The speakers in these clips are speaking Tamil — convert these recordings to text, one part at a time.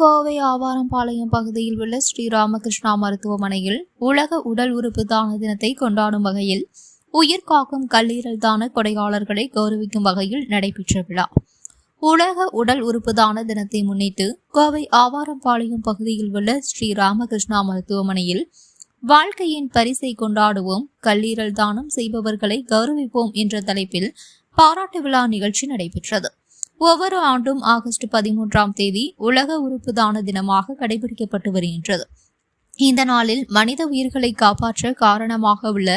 கோவை ஆவாரம்பாளையம் பகுதியில் உள்ள ஸ்ரீராமகிருஷ்ணா மருத்துவமனையில் உலக உடல் உறுப்பு தான தினத்தை கொண்டாடும் வகையில் உயிர் காக்கும் கல்லீரல் தான கொடையாளர்களை கௌரவிக்கும் வகையில் நடைபெற்ற விழா. உலக உடல் உறுப்பு தான தினத்தை முன்னிட்டு கோவை ஆவாரம்பாளையம் பகுதியில் உள்ள ஸ்ரீராமகிருஷ்ணா மருத்துவமனையில் வாழ்க்கையின் பரிசை கொண்டாடுவோம் கல்லீரல் தானம் செய்பவர்களை கௌரவிப்போம் என்ற தலைப்பில் பாராட்டு விழா நிகழ்ச்சி நடைபெற்றது. ஒவ்வொரு ஆண்டும் ஆகஸ்ட் பதிமூன்றாம் தேதி உலக உறுப்பு தான தினமாக கடைபிடிக்கப்பட்டு வருகின்றது. இந்த நாளில் மனித உயிர்களை காப்பாற்ற காரணமாக உள்ள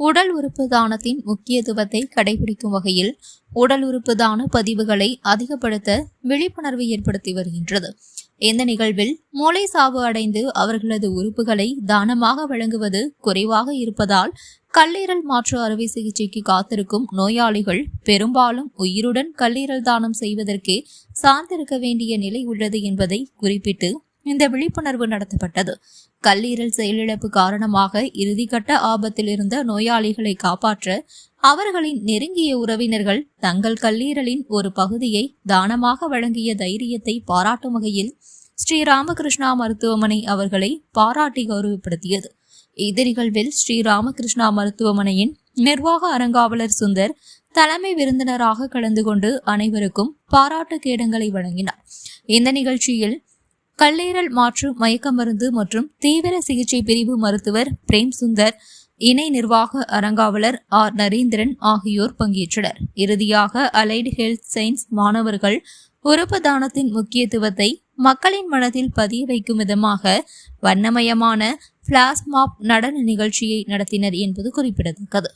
உடல் உறுப்பு தானத்தின் முக்கியத்துவத்தை கடைபிடிக்கும் வகையில் உடல் உறுப்பு தான பதிவுகளை அதிகப்படுத்த விழிப்புணர்வு ஏற்படுத்தி வருகின்றது. இந்த நிகழ்வில் மூளை சாவு அடைந்து அவர்களது உறுப்புகளை தானமாக வழங்குவது குறைவாக இருப்பதால் கல்லீரல் மாற்று அறுவை சிகிச்சைக்கு காத்திருக்கும் நோயாளிகள் பெரும்பாலும் உயிருடன் கல்லீரல் தானம் செய்வதற்கே சார்ந்திருக்க வேண்டிய நிலை உள்ளது என்பதை குறிப்பிட்டு இந்த விழிப்புணர்வு நடத்தப்பட்டது. கல்லீரல் செயலிழப்பு காரணமாக இறுதிக்கட்ட ஆபத்தில் இருந்த நோயாளிகளை காப்பாற்ற அவர்களின் நெருங்கிய உறவினர்கள் தங்கள் கல்லீரலின் ஒரு பகுதியை தானமாக வழங்கிய தைரியத்தை பாராட்டும் வகையில் ஸ்ரீ ராமகிருஷ்ணா மருத்துவமனை அவர்களை பாராட்டி கௌரவப்படுத்தியது. இந்த நிகழ்வில் ஸ்ரீ ராமகிருஷ்ணா மருத்துவமனையின் நிர்வாக அரங்காவலர் சுந்தர் தலைமை விருந்தினராக கலந்து கொண்டு அனைவருக்கும் பாராட்டு கேடங்களை வழங்கினார். இந்த நிகழ்ச்சியில் கல்லீரல் மாற்று மயக்க மருந்து மற்றும் தீவிர சிகிச்சை பிரிவு மருத்துவர் பிரேம் சுந்தர் இணை நிர்வாக அரங்காவலர் ஆர். நரேந்திரன் ஆகியோர் பங்கேற்றனர். இறுதியாக அலைடு ஹெல்த் சயின்ஸ் மாணவர்கள் உறுப்பு தானத்தின் முக்கியத்துவத்தை மக்களின் மனதில் பதிய வைக்கும் விதமாக வண்ணமயமான பிளாஸ்மாப் நடன நிகழ்ச்சியை நடத்தினர் என்பது குறிப்பிடத்தக்கது.